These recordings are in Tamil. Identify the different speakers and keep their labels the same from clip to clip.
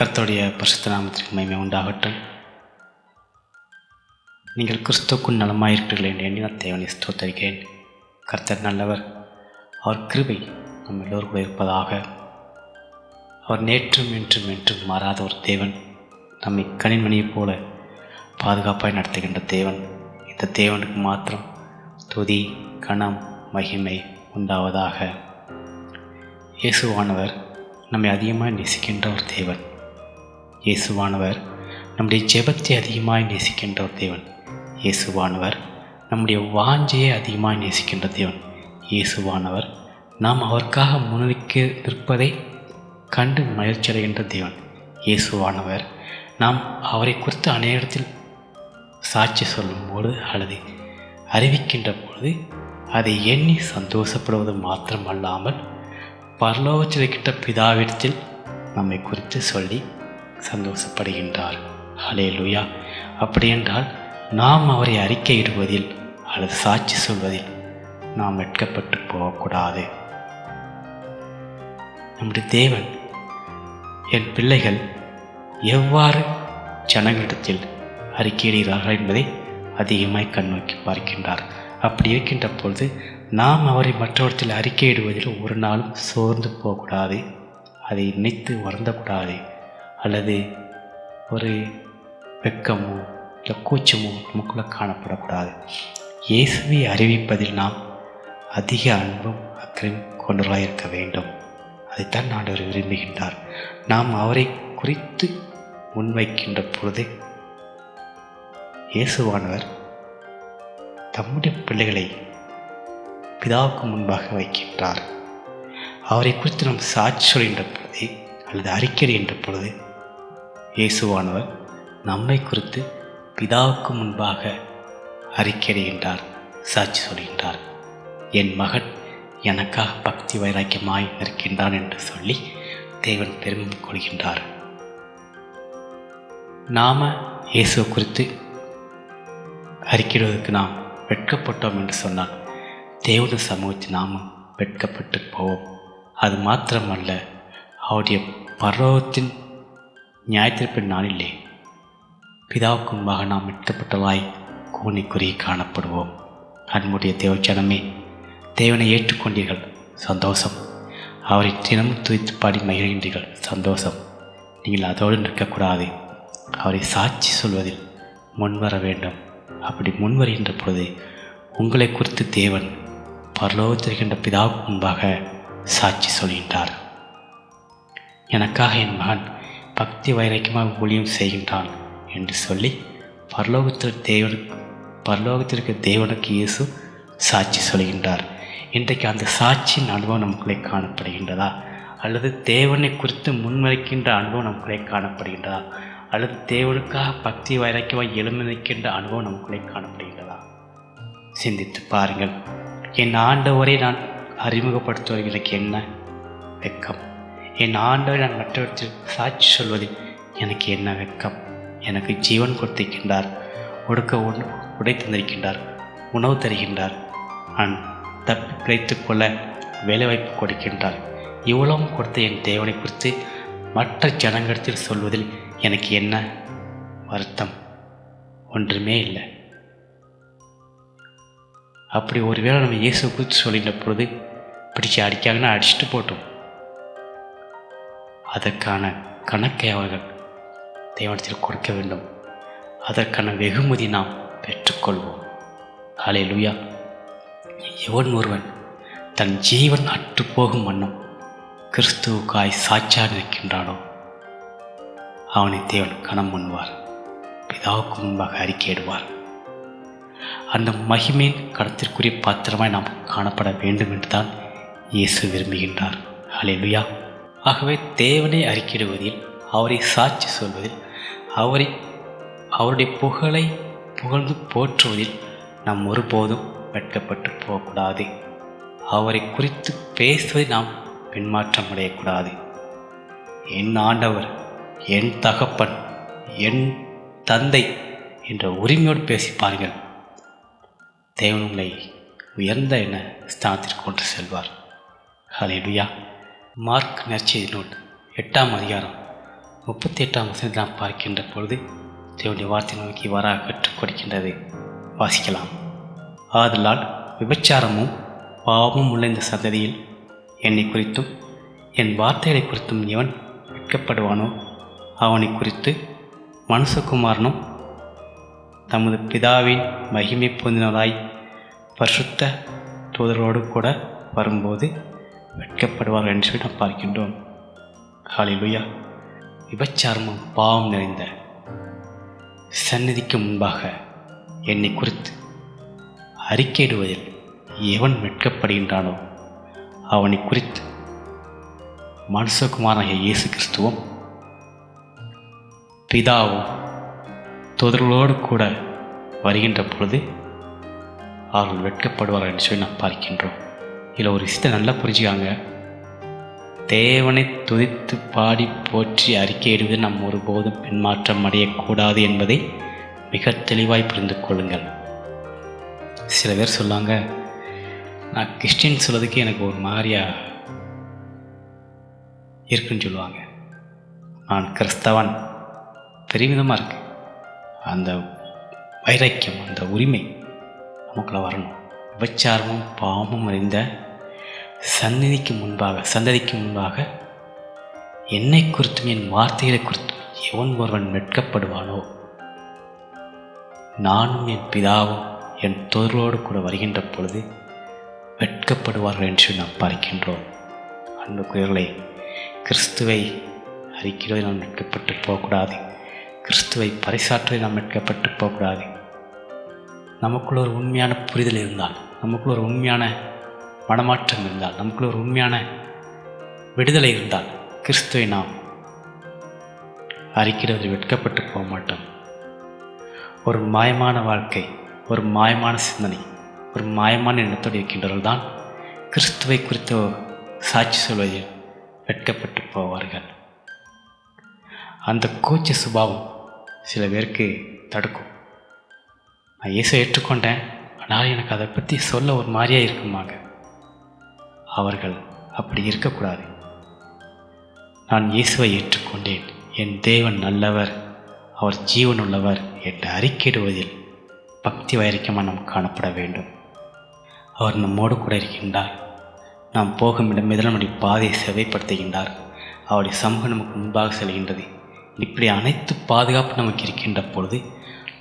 Speaker 1: கர்த்தருடைய பரிசுத்த நாமத்திற்கு மகிமை உண்டாகட்டும். நீங்கள் கிறிஸ்துவுக்குள் நலமாயிருக்கிறீர்கள் என்று எண்ணி நான் தேவனை ஸ்தோத்தரிக்கிறேன். கர்த்தர் நல்லவர். அவர் கிருபை நம் எல்லோரும் இருப்பதாக. அவர் நேற்றும் என்றும் என்றும் மாறாத ஒரு தேவன். நம்மை கனிமணியைப் போல பாதுகாப்பாய் நடத்துகின்ற தேவன். இந்த தேவனுக்கு மாத்திரம் துதி கணம் மகிமை உண்டாவதாக. இயேசுவானவர் நம்மை அதிகமாக நேசிக்கின்ற ஒரு தேவன். இயேசுவானவர் நம்முடைய ஜெபத்தை அதிகமாக நேசிக்கின்ற ஒரு தேவன். இயேசுவானவர் நம்முடைய வாஞ்சையை அதிகமாக நேசிக்கின்ற தேவன். இயேசுவானவர் நாம் அவருக்காக முன்னிற்க நிற்பதை கண்டு மகிழ்ச்சியடைகின்ற தேவன். இயேசுவானவர் நாம் அவரை குறித்து அநேக இடத்தில் சாட்சி சொல்லும்போது அல்லது அறிவிக்கின்ற பொழுது அதை எண்ணி சந்தோஷப்படுவது மாத்திரமல்லாமல் பரலோகத்தில் கிட்ட பிதாவிடத்தில் நம்மை குறித்து சொல்லி சந்தோஷப்படுகின்றார். ஹலே லுயா அப்படியென்றால் நாம் அவரை அறிக்கையிடுவதில் அல்லது சாட்சி சொல்வதில் நாம் வெட்கப்பட்டு போகக்கூடாது. நம்முடைய தேவன் என் பிள்ளைகள் எவ்வாறு ஜனங்களிடத்தில் அறிக்கையிடுகிறார்கள் என்பதை அதிகமாய் கண்ணோக்கி பார்க்கின்றார். அப்படி இருக்கின்ற பொழுது நாம் அவரை மற்றவற்றில் அறிக்கையிடுவதில் ஒரு நாளும் சோர்ந்து போகக்கூடாது. அதை நினைத்து வருந்தக்கூடாது. அல்லது ஒரு வெக்கமோ இல்லை கூச்சமோ நமக்குள்ளே காணப்படக்கூடாது. இயேசுவை அறிவிப்பதில் நாம் அதிக அன்பும் அக்கறையும் கொண்டவராக இருக்க வேண்டும். அதைத்தான் ஆண்டவர் விரும்புகின்றார். நாம் அவரை குறித்து முன்வைக்கின்ற பொழுது இயேசுவானவர் தம்முடைய பிள்ளைகளை பிதாவுக்கு முன்பாக வைக்கின்றார். அவரை குறித்து நாம் சாட்சி சொல்கின்ற பொழுது அல்லது அறிக்கையிடுகின்ற பொழுது இயேசுவானவர் நம்மை குறித்து பிதாவுக்கு முன்பாக அறிக்கையிடுகின்றார் சாட்சி சொல்கின்றார். என் மகன் எனக்காக பக்தி வைராக்கியமாய் இருக்கின்றான் என்று சொல்லி தேவன் பெருமை கொள்கின்றார். நாம இயேசு குறித்து அறிக்கிடுவதற்கு நாம் வெட்கப்பட்டோம் என்று சொன்னால் தேவன சமூகத்தில் நாமும் வெட்கப்பட்டு போவோம். அது மாத்திரமல்ல அவருடைய பருவத்தின் நியாயத்திற்பின் நாளிலே பிதாவுக்கு முன்பாக நாம் வெட்கப்பட்டவாய் கூனிக்குறி காணப்படுவோம். அன்புடைய தேவச்சனமே தேவனை ஏற்றுக்கொண்டீர்கள் சந்தோஷம். அவரை தினமும் துய்த்து பாடி மகிழ்கின்றீர்கள் சந்தோஷம். நீங்கள் அதோடு நிற்கக்கூடாது. அவரை சாட்சி சொல்வதில் முன்வர வேண்டும். அப்படி முன்வருகின்ற பொழுது உங்களை குறித்து தேவன் பரலோகத்திருக்கின்ற பிதாவுக்கு முன்பாக சாட்சி சொல்கின்றார். எனக்காக என் மகன் பக்தி வைராக்கியமாக ஊழியம் செய்கின்றான் என்று சொல்லி பரலோகத்தில் தேவனுக்கு பரலோகத்திற்கு தேவனுக்கு இயேசு சாட்சி சொல்கின்றார். இன்றைக்கு அந்த சாட்சியின் அனுபவம் நமக்குள்ளே காணப்படுகின்றதா? அல்லது தேவனை குறித்து முன்வைக்கின்ற அனுபவம் நமக்குள்ளே காணப்படுகின்றதா? அல்லது தேவனுக்காக பக்தி வைராக்கியமாக எழுமி நிற்கின்ற அனுபவம் நமக்குள்ளே காணப்படுகின்றதா? சிந்தித்து பாருங்கள். என் ஆண்டவரை நான் அறிமுகப்படுத்துவதற்கு என்ன வெக்கம் என் ஆண்டவர் நான் மற்றவற்றிற்கு சாட்சி சொல்வதில் எனக்கு என்ன வெக்கம் எனக்கு ஜீவன் கொடுத்திருக்கின்றார். ஒடுக்க உண் உடை தந்திருக்கின்றார். உணவு தருகின்றார். நான் தப்பி பிழைத்து கொள்ள வேலைவாய்ப்பு கொடுக்கின்றார். இவ்வளவும் கொடுத்த என் தேவனை குறித்து மற்ற ஜனங்களிடத்தில் சொல்வதில் எனக்கு என்ன வருத்தம்? ஒன்றுமே இல்லை. அப்படி ஒருவேளை நம்ம இயேசு குறித்து சொல்லின்ற பொழுது பிடிச்சி அடிக்காங்கன்னா அடிச்சுட்டு போட்டோம். அதற்கான கணக்கை அவர்கள் தேவனத்தில் கொடுக்க வேண்டும். அதற்கான வெகுமதி நாம் பெற்றுக்கொள்வோம். காலை லுயா எவன் ஒருவன் தன் ஜீவன் அற்றுப்போகும் வண்ணம் கிறிஸ்துவுக்காய் சாட்சியாக நிற்கின்றானோ அவனை தேவன் கணம் பண்ணுவார் பிதாவுக்கு முன்பாக அறிக்கையிடுவார் அந்த மகிமையின் கடத்திற்குரிய பாத்திரமாய் நாம் காணப்பட வேண்டும் என்று தான் இயேசு விரும்புகின்றார். ஹalleluya. ஆகவே தேவனை அறிக்கிடுவதில் அவரை சாட்சி சொல்வதில் அவரை அவருடைய புகழை புகழ்ந்து போற்றுவதில் நாம் ஒருபோதும் வெட்கப்பட்டு போகக்கூடாது. அவரை குறித்து பேசுவதை நாம் பின்மாற்றம் அடையக்கூடாது. என் ஆண்டவர் என் தகப்பன் என் தந்தை என்ற உரிமையோடு பேசி பாருங்கள். தேவன் உங்களை உயர்ந்த என ஸ்தானத்திற்கு கொண்டு செல்வார். ஹalleluya. மார்க் நற்செய்தி நூல் எட்டாம் அதிகாரம் முப்பத்தி எட்டாம் வசதி நாம் பார்க்கின்ற பொழுது தேவனுடைய வார்த்தை நோக்கி இவ்வாறாக கற்றுக் கொடுக்கின்றது. வாசிக்கலாம். ஆதலால் விபச்சாரமும் பாவமும் உள்ள இந்த சந்ததியில் என்னை குறித்தும் என் வார்த்தைகளை குறித்தும் எவன் விற்கப்படுவானோ அவனை குறித்து மனுஷகுமாரனும் தமது பிதாவின் மகிமை பொந்தினராய் பரிசுத்த தூதரோடு கூட வரும்போது வெட்கப்படுவார்கள் என்று சொல்லி நாம் பார்க்கின்றோம். ஹாலிலுயா விபச்சாரமும் பாவம் நிறைந்த சந்நிதிக்கு முன்பாக என்னை குறித்து அறிக்கையிடுவதில் எவன் வெட்கப்படுகின்றானோ அவனை குறித்து மனுஷகுமாராகிய இயேசு கிறிஸ்துவும் பிதாவும் தூதர்களோடு கூட வருகின்ற பொழுது அவர்கள் வெட்கப்படுவார்கள் என்று சொல்லி நாம் பார்க்கின்றோம். இதில் ஒரு விஷயத்தை நல்லா புரிஞ்சுக்காங்க. தேவனை துதித்து பாடி போற்றி அறிக்கையிடுவது நாம் ஒருபோதும் பின்மாற்றம் அடையக்கூடாது என்பதை மிக தெளிவாய் புரிந்து கொள்ளுங்கள். சில பேர் சொல்லுவாங்க நான் கிறிஸ்டின் சொல்கிறதுக்கு எனக்கு ஒரு மாதிரியா இருக்குன்னு சொல்லுவாங்க. நான் கிறிஸ்தவன். பெருமிதமாக இருக்கு. அந்த வைராக்கியம் அந்த உரிமை நமக்குள்ள வரணும். விபச்சாரமும் பாவமும் அறிந்த சந்நிதிக்கு முன்பாக சந்ததிக்கு முன்பாக என்னை குறித்தும் என் வார்த்தைகளை குறித்தும் எவன் ஒருவன் வெட்கப்படுவானோ நானும் என் பிதாவும் என் தொழிலோடு கூட வருகின்ற பொழுது வெட்கப்படுவார்கள் என்று நாம் பார்க்கின்றோம். அன்புக்குரியவர்களை கிறிஸ்துவை அறிக்கிறதை நாம் வெட்கப்பட்டு போகக்கூடாது. கிறிஸ்துவை பறைசாற்றுவதை நாம் வெட்கப்பட்டு போகக்கூடாது. நமக்குள்ள ஒரு உண்மையான புரிதல் இருந்தால் நமக்குள்ள ஒரு உண்மையான மனமாற்றம் இருந்தால் நமக்குள்ள ஒரு உண்மையான விடுதலை இருந்தால் கிறிஸ்துவை நாம் அறிக்கிறது வெட்கப்பட்டு போக மாட்டோம். ஒரு மாயமான வாழ்க்கை ஒரு மாயமான சிந்தனை ஒரு மாயமான எண்ணத்தோடு இருக்கின்றவர்கள் தான் கிறிஸ்துவை குறித்த சாட்சி சொல்வதில் வெட்கப்பட்டு போவார்கள். அந்த கூச்ச சுபாவம் சில பேருக்கு தடுக்கும். நான் இயேசை ஏற்றுக்கொண்டேன் ஆனால் எனக்கு அதை பற்றி சொல்ல ஒரு மாதிரியாக இருக்குமாங்க. அவர்கள் அப்படி இருக்கக்கூடாது. நான் இயேசுவை ஏற்றுக்கொண்டேன். என் தேவன் நல்லவர் அவர் ஜீவன் உள்ளவர் என்று அறிக்கையிடுவதில் பக்தி வைரக்கியமாக நாம் காணப்பட வேண்டும். அவர் நம்மோடு கூட இருக்கின்றார். நாம் போகும் இடமெல்லாம் நம்முடைய பாதையை செவைப்படுத்துகின்றார் அவருடைய சமூகம் நமக்கு முன்பாக செல்கின்றது. இப்படி அனைத்து பாதுகாப்பு நமக்கு இருக்கின்ற பொழுது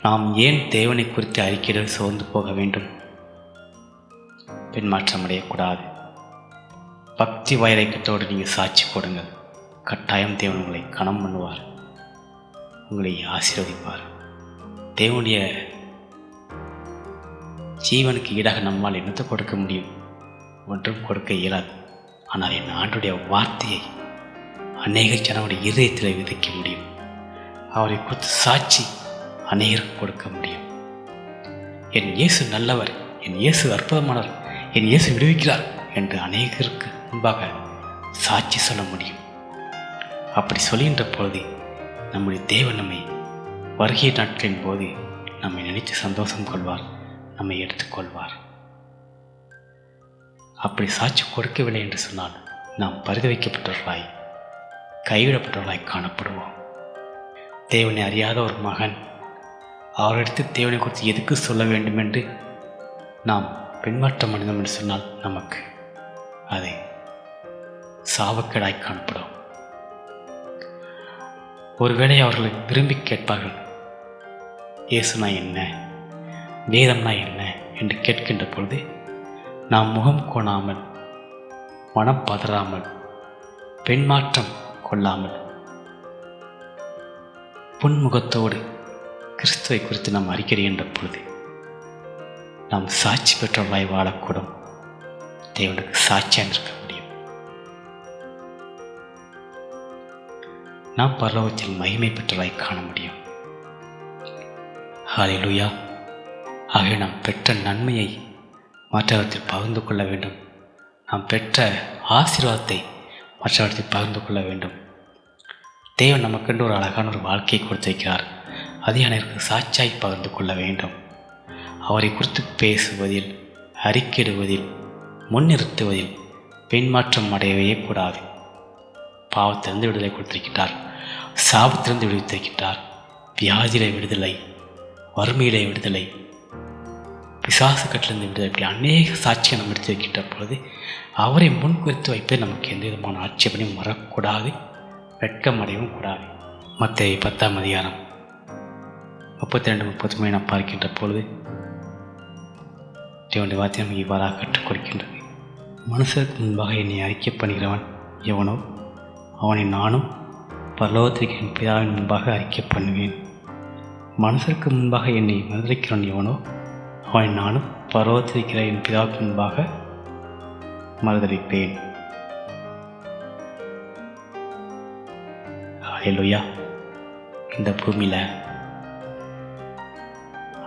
Speaker 1: நாம் ஏன் தேவனை குறித்து அறிக்கையிட சோர்ந்து போக வேண்டும்? பின்மாற்றம் அடையக்கூடாது. பக்தி வைரக்கத்தோடு நீங்கள் சாட்சி போடுங்கள் கட்டாயம் தேவன் உங்களை கணம் பண்ணுவார். உங்களை ஆசீர்வதிப்பார். தேவனுடைய ஜீவனுக்கு ஈடாக நம்மால் என்னத்தை கொடுக்க முடியும்? ஒன்றும் கொடுக்க இயலாது. ஆனால் என் ஆண்டுடைய வார்த்தையை அநேக ஜனவுடைய இதயத்தில் விதைக்க முடியும். அவரை குறித்து சாட்சி அநேகருக்கு கொடுக்க முடியும். என் இயேசு நல்லவர் என் இயேசு அற்புதமானவர் என் இயேசு விடுவிக்கிறார் என்று அநேகருக்கு முன்பாக சாட்சி சொல்ல முடியும். அப்படி சொல்கின்ற பொழுது நம்முடைய தேவன் நம்மை வருகை நாட்களின் போது நம்மை நினைத்து சந்தோஷம் கொள்வார் நம்மை எடுத்துக்கொள்வார் அப்படி சாட்சி கொடுக்கவில்லை என்று சொன்னால் நாம் பரிதவிக்கப்பட்டவர்களாய் கைவிடப்பட்டவர்களாய் காணப்படுவோம். தேவனை அறியாத ஒரு மகன் அவரிடத்து தேவனை குறித்து எதுக்கு சொல்ல வேண்டும் என்று நாம் பின்மாற்றம் அடைந்தோம் என்று சொன்னால் நமக்கு அதை சாவக்கேடாய் காணப்படும். ஒருவேளை அவர்களை விரும்பி கேட்பார்கள் இயேசுனா என்ன? வேதம்னா என்ன? என்று கேட்கின்ற பொழுது நாம் முகம் கோணாமல் மனம் பதறாமல் பெண்மாற்றம் கொள்ளாமல் புன்முகத்தோடு கிறிஸ்துவை குறித்து நாம் அறிக்கையிடுகின்ற பொழுது நாம் சாட்சி பெற்றவர்களாய் வாழக்கூடும். தேவனுக்கு சாட்சியாக இருக்க நாம் பரலோகத்தில் மகிமை பெற்றதாய் காண முடியும். ஹாலிலுயா ஆகவே நாம் பெற்ற நன்மையை மற்றவர்கள் பகிர்ந்து கொள்ள வேண்டும். நாம் பெற்ற ஆசீர்வாதத்தை மற்றவர்கள் பகிர்ந்து கொள்ள வேண்டும். தேவன் நமக்கென்று ஒரு அழகான ஒரு வாழ்க்கையை கொடுத்திருக்கிறார். அதை அனைவருக்கு சாட்சியாய் பகிர்ந்து கொள்ள வேண்டும். அவரை குறித்து பேசுவதில் அறிக்கையிடுவதில் முன்னிறுத்துவதில் பின்மாற்றம் அடையவே கூடாது. பாவத்திலிருந்து விடுதலை கொடுத்திருக்கிறார். சாபத்திலிருந்து விடுவித்திருக்கிறார் வியாதியிலே விடுதலை வறுமையிலே விடுதலை பிசாசு கட்டிலிருந்து விடுதலை இப்படி அநேக சாட்சியை நம்ம எடுத்திருக்கின்ற பொழுது அவரை முன்குறித்து வைப்பது வைப்பே நமக்கு எந்த விதமான ஆட்சேபனையும் வரக்கூடாது வெட்கமடையவும் கூடாது. மற்ற பத்தாம் அதிகாரம் முப்பத்தி ரெண்டு முப்பத்தி மூணு நான் பார்க்கின்ற பொழுது தேவனுடைய வார்த்தை நமக்கு இவ்வாறாக கற்றுக் கொடுக்கின்றது. மனுஷருக்கு முன்பாக என்னை அறிக்கை பண்ணுகிறவன் எவனோ அவனை நானும் பரலோகத்திற்கு என் பிதாவின் முன்பாக அறிக்கை பண்ணுவேன். மனுஷருக்கு முன்பாக என்னை மறுதளிக்கிறவன் எவனோ அவனை நானும் பரலோகத்திருக்கிற என் பிதாவுக்கு முன்பாக மறுதளிப்பேன் ஹalleluya. இந்த பூமியில்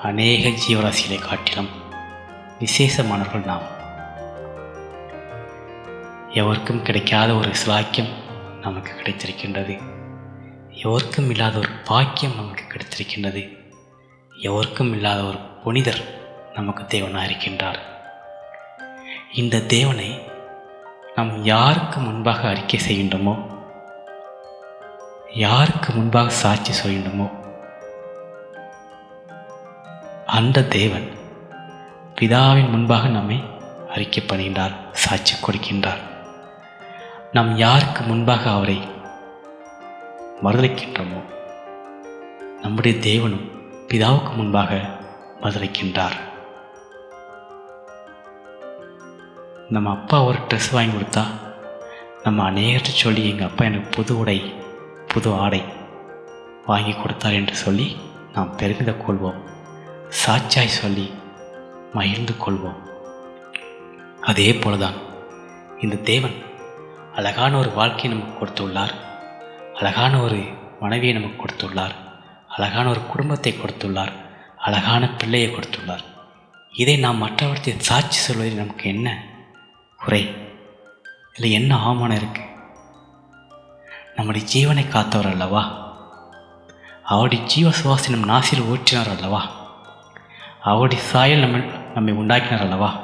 Speaker 1: அநேக ஜீவராசிகளை காட்டிலும் விசேஷமானவர்கள் நாம். எவருக்கும் கிடைக்காத ஒரு சிலாக்கியம் நமக்கு கிடைத்திருக்கின்றது. எவருக்கும் இல்லாத ஒரு பாக்கியம் நமக்கு கிடைத்திருக்கின்றது. எவருக்கும் இல்லாத ஒரு புனிதர் நமக்கு தேவனாக இருக்கின்றார். இந்த தேவனை நாம் யாருக்கு முன்பாக அறிக்கை செய்கின்றோமோ யாருக்கு முன்பாக சாட்சி சொல்கின்றோமோ அந்த தேவன் பிதாவின் முன்பாக நம்மை அறிக்கை பண்ணுகின்றார் சாட்சி கொடுக்கின்றார். நாம் யாருக்கு முன்பாக அவரை மறுதளிக்கின்றோமோ நம்முடைய தேவனும் பிதாவுக்கு முன்பாக மறுதளிக்கின்றார். நம்ம அப்பா ஒரு ட்ரெஸ் வாங்கி கொடுத்தா நம்ம அநேகத்தை சொல்லி எங்கள் அப்பா எனக்கு புது உடை புது ஆடை வாங்கி கொடுத்தார் என்று சொல்லி நாம் பெருமித கொள்வோம். சாட்சியாய் சொல்லி மகிழ்ந்து கொள்வோம். அதே போலதான் இந்த தேவன் அழகான ஒரு வாழ்க்கையை நமக்கு கொடுத்துள்ளார். அழகான ஒரு மனைவியை நமக்கு கொடுத்துள்ளார். அழகான ஒரு குடும்பத்தை கொடுத்துள்ளார். அழகான பிள்ளையை கொடுத்துள்ளார். இதை நாம் மற்றவர்களை சாட்சி சொல்வதில் நமக்கு என்ன குறை? இதில் என்ன ஆமானம் இருக்கு? நம்முடைய ஜீவனை காத்தவர் அல்லவா? அவருடைய ஜீவ சுவாசி நம் நாசில் ஊற்றினார் அல்லவா? அவருடைய சாயல் நம்ம நம்மை உண்டாக்கினார் அல்லவா?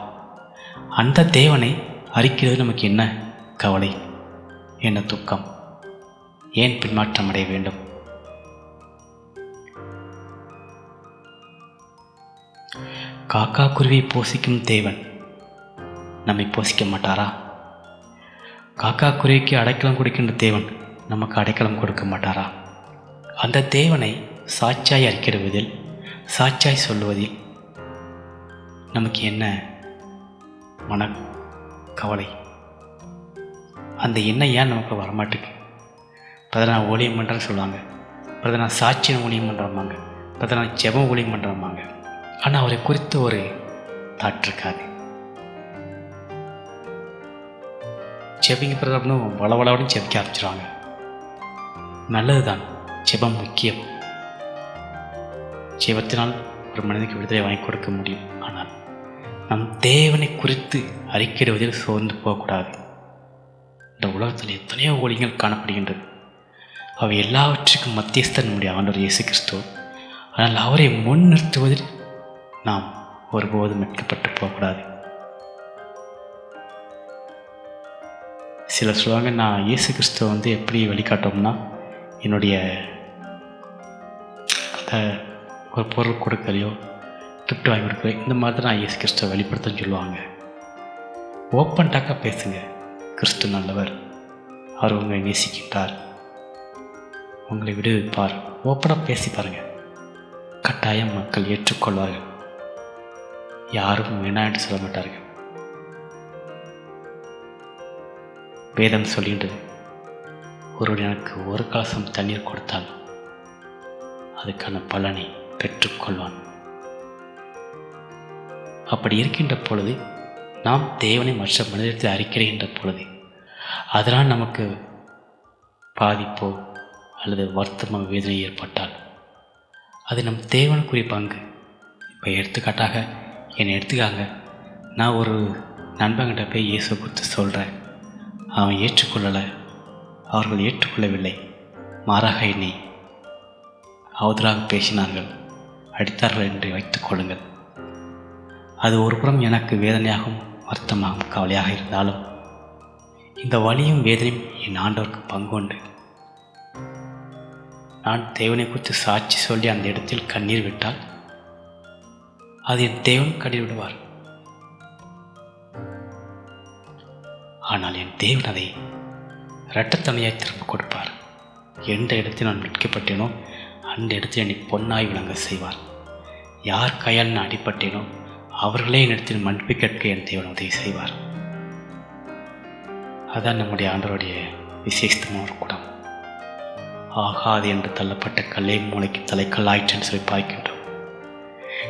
Speaker 1: அந்த தேவனை அறிக்கிறது நமக்கு என்ன கவலை என்ன துக்கம் ஏன் பின்மாற்றம் அடைய வேண்டும்? காக்கா குருவியை போசிக்கும் தேவன் நம்மை போசிக்க மாட்டாரா? காக்கா குருவிக்கு அடைக்கலம் கொடுக்கின்ற தேவன் நமக்கு அடைக்கலம் கொடுக்க மாட்டாரா? அந்த தேவனை சாட்சியாய் அறிக்கிடுவதில் சாட்சியாய் சொல்லுவதில் நமக்கு என்ன மன கவலை அந்த எண்ணம் ஏன் நமக்கு வரமாட்டுக்கு பதினா ஓலியம் பண்ணுறேன்னு சொல்லுவாங்க. பதினா சாட்சியம் ஊழியம் பண்ணுறோமாங்க பதினா ஜெபம் ஊழியம் பண்ணுறோமாங்க ஆனால் அவரை குறித்து ஒரு தாட் இருக்காது. ஜெபிங்க பிரதம்னு வளவளவுன்னு ஜெபிக்க ஆரம்பிச்சிருவாங்க. நல்லது தான் ஜெபம் முக்கியம். ஜெபத்தினால் ஒரு மனிதனுக்கு விடுதலை வாங்கி கொடுக்க முடியும். ஆனால் நம் தேவனை குறித்து அறிக்கையிடுவதில் சோர்ந்து போகக்கூடாது. இந்த உலகத்தில் எத்தனையோ ஒளிகள் காணப்படுகின்றது. அவை எல்லாவற்றுக்கும் மத்தியஸ்தன் நம்முடைய ஆண்டவர் இயேசு கிறிஸ்துவ ஆனால் அவரை முன்னிறுத்துவதில் நாம் ஒருபோதும் வெட்கப்பட்டு போகக்கூடாது. சிலர் சொல்லுவாங்க நான் இயேசு கிறிஸ்துவ வந்து எப்படி வழிகாட்டோம்னா என்னுடைய அந்த ஒரு பொருள் கொடுக்கலையோ கிஃப்ட் வாங்கி கொடுக்கலையோ இந்த மாதிரி தான் நான் இயேசு கிறிஸ்துவ வெளிப்படுத்தன்னு சொல்லுவாங்க. ஓப்பன் டாக்காக பேசுங்கள் கிறிஸ்து நல்லவர். அவர் உங்களை நேசிக்கின்றார் உங்களை விடுவிப்பார் ஓப்பனாக பேசி பாருங்க. கட்டாயம் மக்கள் ஏற்றுக்கொள்வார்கள். யாரும் வேணாம் என்று சொல்ல மாட்டார்கள். வேதம் சொல்கின்றது ஒருவர் எனக்கு ஒரு கலசம் தண்ணீர் கொடுத்தால் அதுக்கான பலனை பெற்றுக்கொள்வான். அப்படி இருக்கின்ற பொழுது நாம் தேவனை மற்ற மனிதத்தை அறிக்கிறைகின்ற பொழுது அதனால் நமக்கு பாதிப்போ அல்லது வருத்தமோ வேதனை ஏற்பட்டால் அது நம் தேவனுக்குரிய பங்கு. இப்போ எடுத்துக்காட்டாக என்னை எடுத்துக்காங்க. நான் ஒரு நண்பங்கிட்ட போய் இயேசு குறித்து சொல்கிறேன் அவன் ஏற்றுக்கொள்ளலை. அவர்கள் ஏற்றுக்கொள்ளவில்லை. மாறாக என்னை அவதராக பேசினார்கள். அடித்தார்கள் என்று வைத்துக் கொள்ளுங்கள். அது ஒருபுறம் எனக்கு வேதனையாகவும் வருத்தமாகவும் கவலையாக இருந்தாலும் இந்த வலியும் வேதனையும் என் ஆண்டவருக்கு பங்குண்டு. நான் தேவனை குறித்து சாட்சி சொல்லி அந்த இடத்தில் கண்ணீர் விட்டால் அது என் தேவன் கண்ணீர் விடுவார். ஆனால் என் தேவன் அதை இரட்டத்தனையாய் திரும்ப கொடுப்பார். எந்த இடத்தில் நான் மீட்கப்பட்டேனோ அந்த இடத்தில் என்னை பொன்னாய் விளங்க செய்வார். யார் கையால் நான் அடிப்பட்டேனோ அவர்களே என்னிடத்தில் மன்னிப்பு கேட்க என் தேவன் உதவி செய்வார். அதான் நம்முடைய ஆண்டவருடைய விசேஷமான ஒரு குடம் ஆகாது என்று தள்ளப்பட்ட கல்லை மூளைக்கு தலைக்கல்லாயிற்றுன்னு சொல்லி பார்க்கின்றோம்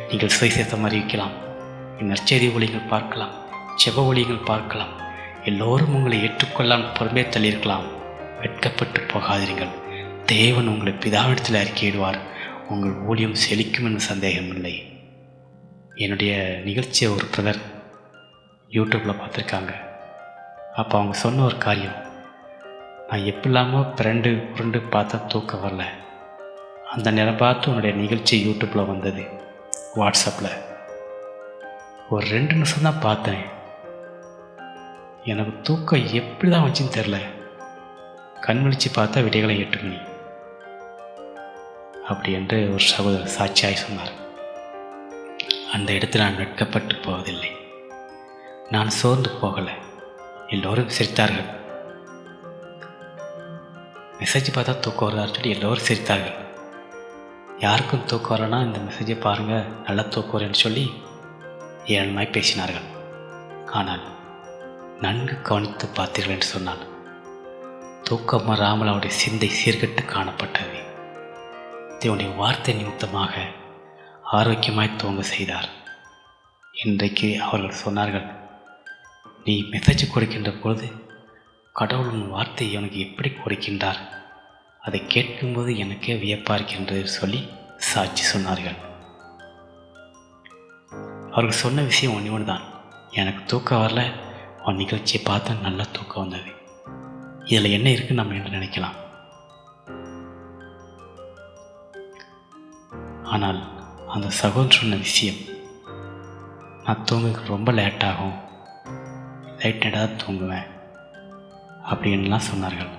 Speaker 1: நீங்கள் சுயசேதம் அறிவிக்கலாம் நற்செய்தி ஒளிகள் பார்க்கலாம். செப ஒளிகள் பார்க்கலாம். எல்லோரும் உங்களை ஏற்றுக்கொள்ளாமல் பொறுமை தள்ளியிருக்கலாம். வெட்கப்பட்டு போகாதீர்கள் தேவன் உங்களை பிதாவிடத்தில் அறிக்கையிடுவார். உங்கள் ஊழியம் செழிக்கும் என்று சந்தேகமில்லை. என்னுடைய நிகழ்ச்சியை ஒரு பிரதர் யூடியூப்பில் பார்த்துருக்காங்க. அப்போ அவங்க சொன்ன ஒரு காரியம் நான் எப்படிலாமோ பிறண்டு உருண்டு பார்த்தா தூக்கம் வரல. அந்த நேரம் பார்த்து உன்னுடைய நிகழ்ச்சி யூடியூப்பில் வந்தது வாட்ஸ்அப்பில் ஒரு ரெண்டு நிமிஷம் தான் பார்த்தேன். எனக்கு தூக்கம் எப்படி தான் வச்சுன்னு தெரில கண் விழித்து பார்த்தா விடைகளை எட்டு மணி அப்படி என்று ஒரு சகோதரர் சாட்சியாய் சொன்னார். அந்த இடத்தில் நான் வெட்கப்பட்டு போவதில்லை. நான் சோர்ந்து போகலை. எல்லோரும் சிரித்தார்கள். மெசேஜ் பார்த்தா தூக்கம் வருதான்னு சொல்லி எல்லோரும் சிரித்தார்கள். யாருக்கும் தூக்கம் வரலன்னா இந்த மெசேஜை பாருங்கள் நல்லா தூக்கம் வரேன்னு சொல்லி ஏழ்மாய் பேசினார்கள். ஆனால் நன்கு கவனித்து பார்த்தீர்கள் என்று சொன்னான். தூக்கம் வராமல் அவருடைய சிந்தை சீர்கெட்டு காணப்பட்டது. இவனுடைய வார்த்தை நிமித்தமாக ஆரோக்கியமாய் தூங்க செய்தார். இன்றைக்கு அவர்கள் சொன்னார்கள் நீ மெசேஜ் கொடுக்கின்ற பொழுது கடவுள் உன் வார்த்தையை எனக்கு எப்படி கொடுக்கின்றார்? அதை கேட்கும்போது எனக்கே வியப்பாக இருக்கின்றது சொல்லி சாட்சி சொன்னார்கள். அவர்கள் சொன்ன விஷயம் ஒன்று ஒன்று தான் எனக்கு தூக்கம் வரல. உன் நிகழ்ச்சியை பார்த்தா நல்லா தூக்கம் வந்தது. இதில் என்ன இருக்குன்னு நம்ம என்று நினைக்கலாம். ஆனால் அந்த சகோதரர் சொன்ன விஷயம். நான் தூங்க ரொம்ப லேட் ஆகும். லைட் நைட்டாக தூங்குவேன். அப்படின்லாம் சொன்னார்கள்.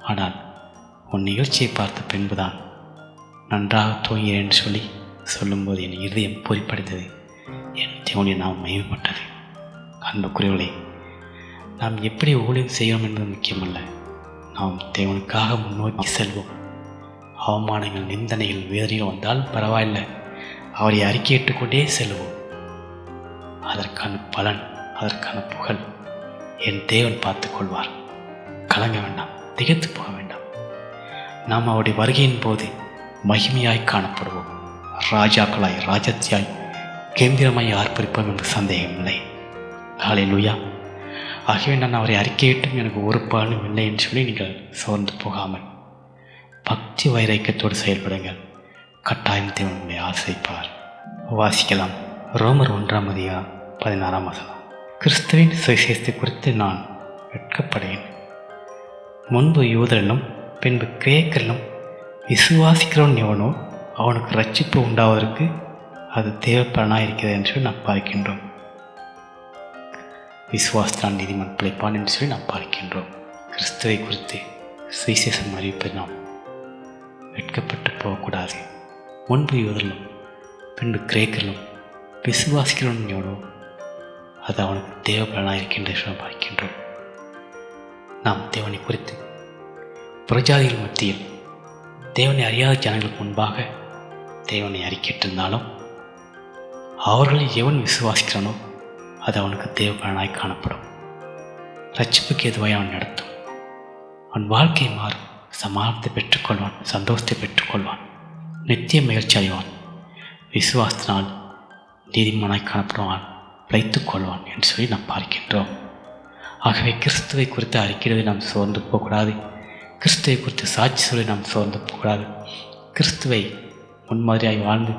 Speaker 1: ஆனால் உன் நிகழ்ச்சியை பார்த்த பின்புதான் நன்றாக தூங்கிறேன்னு சொல்லி சொல்லும்போது என் இருதயம் பொறிப்படைந்தது என் தேவனுடைய நாம் மயமப்பட்டது அன்புக்குரியவளை நாம் எப்படி ஊழியம் செய்கிறோம் என்பது முக்கியமல்ல. நாம் தேவனுக்காக முன்னோக்கி செல்வோம். அவமானங்கள் நிந்தனைகள் வேதனைகள் வந்தால் பரவாயில்லை. அவரை அறிக்கையிட்டு கொண்டே செல்வோம் அதற்கான பலன் அதற்கான புகழ் என் தேவன் பார்த்துக் கொள்வார் கலங்க வேண்டாம் திகைத்து போக வேண்டாம். நாம் அவருடைய வருகையின் போது மகிமையாய் காணப்படுவோம். ராஜாக்களாய் ராஜத்தியாய் கேந்திரமாய் ஆர்ப்பரிப்போம் என்று சந்தேகமில்லை காலை லூயா ஆகவே நான் அவரை அறிக்கையிட்டும் எனக்கு ஒரு பலனும் இல்லை என்று சொல்லி நீங்கள் சோர்ந்து போகாமல் பக்தி வைராக்கியத்தோடு செயல்படுங்கள். கட்டாயம் தேவனுடைய ஆசைப்பார். வாசிக்கலாம். ரோமர் ஒன்றாம் அதிகாரம் பதினாறாம் வசனம். கிறிஸ்துவின் சுவிசேஷத்தை குறித்து நான் வெட்கப்படேன் முன்பு யூதரிலும் பின்பு கிரேக்கரிலும் விசுவாசிக்கிறவன் எவனோ அவனுக்கு ரட்சிப்பு உண்டாவதற்கு அது தேவைப்படனாக இருக்கிறது என்று நாம் பார்க்கின்றோம். விசுவாசத்தான் நீதிமன் பிழைப்பான் என்று சொல்லி நாம் பார்க்கின்றோம். கிறிஸ்துவை குறித்து சுவிசேஷம் அறிவிப்பது நாம் வெட்கப்பட்டு போகக்கூடாது. முன்பு யூதரிலும் ரெண்டு கிரேக்கரிலும் விசுவாசிக்கிறவன் எவனோ அது அவனுக்கு தேவைப்படனாக இருக்கின்ற நாம் பார்க்கின்றோம். நாம் தேவனை குறித்து புறஜாதிகள் மத்தியில் தேவனை அறியாத ஜனங்களுக்கு முன்பாக தேவனை அறிக்கிட்டிருந்தாலும் அவர்களை எவன் விசுவாசிக்கிறானோ அது அவனுக்கு தேவைப்படனாய் காணப்படும். ரட்சிப்புக்கு எதுவாய் அவன் நடத்தும். அவன் வாழ்க்கை மாறும் சமாளத்தை பெற்றுக்கொள்வான் சந்தோஷத்தை பெற்றுக்கொள்வான். நித்திய மகிழ்ச்சி அடைவான் விசுவாசத்தினால் நீதிமானாய் காணப்படுவான். பிழைத்துக் கொள்வான் என்று சொல்லி நாம் பார்க்கின்றோம். ஆகவே கிறிஸ்துவை குறித்து அறிக்கிறது நாம் சோர்ந்து போகக்கூடாது. கிறிஸ்துவை குறித்து சாட்சி சொல்லி நாம் சோர்ந்து போகக்கூடாது. கிறிஸ்துவை முன்மாதிரியாய் வாழ்ந்து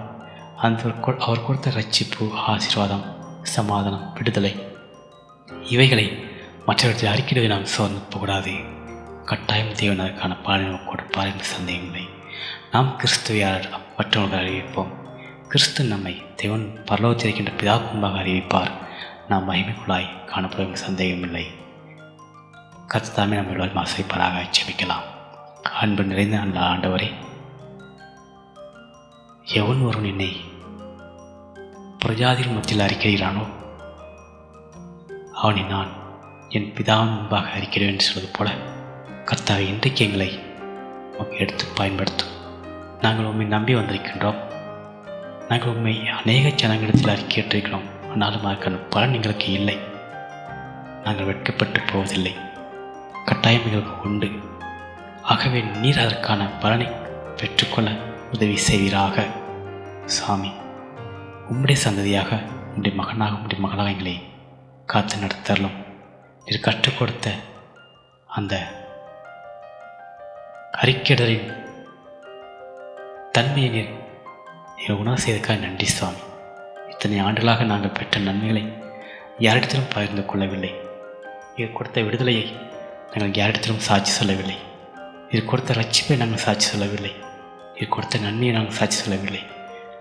Speaker 1: அந்த அவர் கொடுத்த ரட்சிப்பு ஆசீர்வாதம் சமாதானம் விடுதலை இவைகளை மற்றவற்றை அறிக்கிறது நாம் சோர்ந்து போகக்கூடாது. கட்டாயம் தேவன் அதற்கான பாலினை கொடுப்பார் என்று சந்தேகமில்லை. நாம் கிறிஸ்துவை மற்றவர்கள் அறிவிப்போம். கிறிஸ்து நம்மை தேவன் பரலோகத்திருக்கின்ற இருக்கின்ற பிதாக்கு முன்பாக அறிவிப்பார். நாம் மகிமைக்குள்ளாய் காணப்படும் சந்தேகமில்லை கத்தாமே நம்ம எல்லோரும் ஆசைப்படாக ஜெபிக்கலாம் அன்பு நிறைந்த அந்த ஆண்டவரே எவன் ஒரு என்னை பிரஜாதி மத்தியில் அறிக்கிறானோ அவனை நான் என் பிதாவின் முன்பாக அறிக்கிறேன் என்று சொல்வது போல கர்த்தாவை இன்றைக்கு எங்களை எடுத்து பயன்படுத்தும். நாங்கள் உண்மை நம்பி வந்திருக்கின்றோம். நாங்கள் உண்மை அநேக ஜனங்களிடத்தில் அறிக்கையிட்டிருக்கிறோம். ஆனாலும் அதற்கான பலன் எங்களுக்கு இல்லை. நாங்கள் வெட்கப்பட்டு போவதில்லை. கட்டாயம் எங்களுக்கு உண்டு. ஆகவே நீர் அதற்கான பலனை பெற்றுக்கொள்ள உதவி செய்வீராக. சாமி உம்முடைய சந்ததியாக உம்முடைய மகனாக உம்முடைய மகளாக எங்களை காத்து நடத்தரலும். நீர் கற்றுக் கொடுத்த அந்த அறிக்கைடரின் தன்மையை நீர் நீங்கள் செய்ததுக்காக நன்றி சுவாமி. இத்தனை ஆண்டுகளாக நாங்கள் பெற்ற நன்மைகளை யாரிடத்திலும் பகிர்ந்து கொள்ளவில்லை. இது கொடுத்த விடுதலையை நாங்கள் யாரிடத்திலும் சாட்சி சொல்லவில்லை. இது கொடுத்த ரட்சிப்பை நாங்கள் சாட்சி சொல்லவில்லை. இது கொடுத்த நன்மையை நாங்கள் சாட்சி சொல்லவில்லை.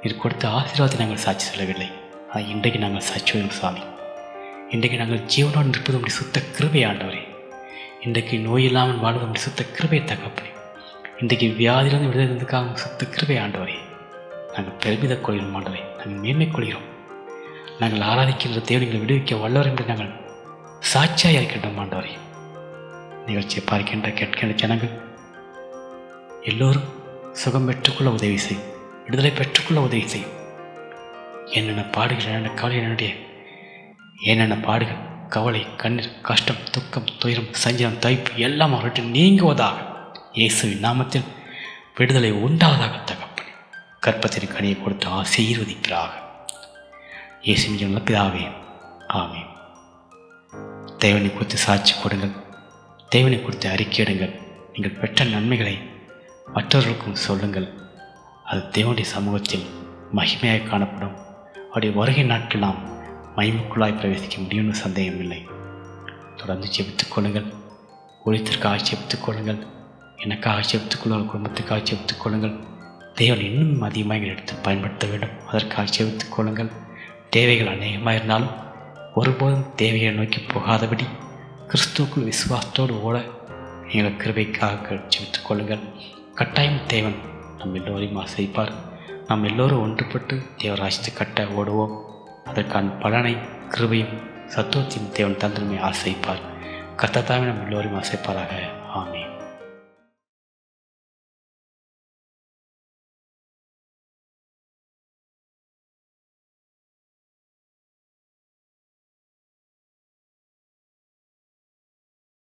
Speaker 1: இது கொடுத்த ஆசீர்வாதத்தை நாங்கள் சாட்சி சொல்லவில்லை. ஆனால் இன்றைக்கு நாங்கள் சாட்சி வரும் சுவாமி. இன்றைக்கு நாங்கள் ஜீவனோடு நிற்பது உடைய சுத்த கிருபை ஆண்டவரே இன்றைக்கு நோய் இல்லாமல் வாழ்வது உடைய சுத்த கிருபை தகப்பனே. இன்றைக்கு வியாதியிலிருந்து விடுதலை இருந்ததுக்காக சுத்து கிருபை ஆண்டவரே. நாங்கள் பெருமித கொள்கிறோம் ஆண்டவரே. நாங்கள் மேன்மை கொள்கிறோம். நாங்கள் ஆராதிக்கின்ற தேவனைகளை விடுவிக்க வல்லவர் என்று நாங்கள் சாட்சியாக இருக்கின்றோம் ஆண்டவரே. நிகழ்ச்சியை பார்க்கின்ற கேட்கின்ற ஜனங்கள் எல்லோரும் சுகம் பெற்றுக்கொள்ள உதவி செய்யும். விடுதலை பெற்றுக்கொள்ள உதவி செய்யும். என்னென்ன பாடுகள் என்னென்ன கவலை என்னுடைய என்னென்ன பாடுகள் கவலை கண்ணீர் கஷ்டம் துக்கம் துயரம் சஞ்சலம் தைப்பு எல்லாம் அவர்கிட்ட நீங்குவதாக இயேசுவின் நாமத்தில் விடுதலை உண்டாவதாக தகப்பன் கற்பத்தின் கனியை கொடுத்து ஆசீர்வதிக்கிறாக இயேசுவின் நல்ல பிதாவே ஆமே தேவனை குறித்து சாட்சி கொடுங்கள் தேவனை குறித்து அறிக்கையிடுங்கள் நீங்கள் பெற்ற நன்மைகளை மற்றவர்களுக்கும் சொல்லுங்கள். அது தேவனுடைய சமூகத்தில் மகிமையாக காணப்படும். அவருடைய வருகை நாட்கள் நாம் மகிமைக்குள்ளாய் பிரவேசிக்க முடியும்னு சந்தேகமில்லை. தொடர்ந்து ஜெபித்துக் கொள்ளுங்கள் ஒழித்திற்காக ஜெபித்துக் கொள்ளுங்கள். எனக்காக ஜெபித்துக் குடும்பத்துக்காக செவித்துக்கொள்ளுங்கள். தேவன் இன்னும் அதிகமாக எங்கள் எடுத்து பயன்படுத்த வேண்டும். அதற்காக செவித்துக்கொள்ளுங்கள். தேவைகள் அநேகமாக இருந்தாலும் ஒருபோதும் தேவையை நோக்கி போகாதபடி கிறிஸ்துவுக்குள் விசுவாசத்தோடு ஓட எங்கள் கிருபைக்காக ஜெபித்துக் கொள்ளுங்கள் கட்டாயம் தேவன் நம் எல்லோரையும் ஆசைப்பார் நாம் எல்லோரும் ஒன்றுபட்டு தேவராசித்து கட்ட ஓடுவோம். அதற்கான பலனை கிருபையும் சத்துவத்தையும் தேவன் தந்திரமே ஆசைப்பார் கத்தத்தாமே நம் எல்லோரையும் ஆசைப்பாராக ஆமே